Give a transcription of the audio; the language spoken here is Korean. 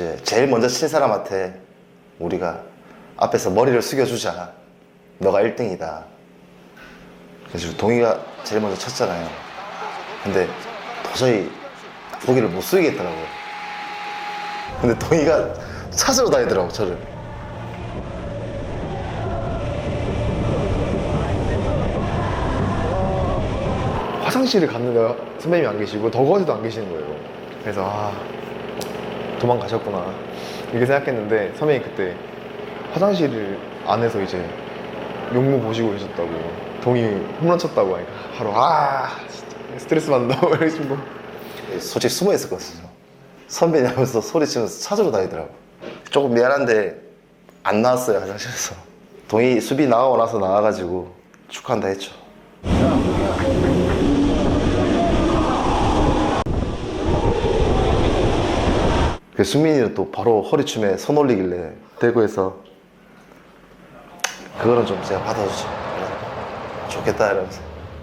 이제 제일 먼저 친 사람한테 우리가 앞에서 머리를 숙여주자. 너가 1등이다. 그래서 동희가 제일 먼저 쳤잖아요. 근데 도저히 고기를 못 숙이겠더라고요. 근데 동희가 찾으러 다니더라고, 저를. 화장실을 갔는데 선배님이 안 계시고 덕원에도 안 계시는 거예요. 그래서 아 도망가셨구나 이렇게 생각했는데 선배님이 그때 화장실 안에서 이제 용무 보시고 계셨다고 동이 홈런 쳤다고 하니까 바로 아 스트레스 받는다고 이러시고 솔직히 숨어 있었거든요. 선배님 하면서 소리치면서 찾으러 다니더라고. 조금 미안한데 안 나왔어요 화장실에서. 동희 수비 나가고 나서 나와가지고 축하한다 했죠. 그 수민이는 또 바로 허리춤에 손 올리길래 대구에서 그거는 좀 제가 받아주죠. 좋겠다 이러면서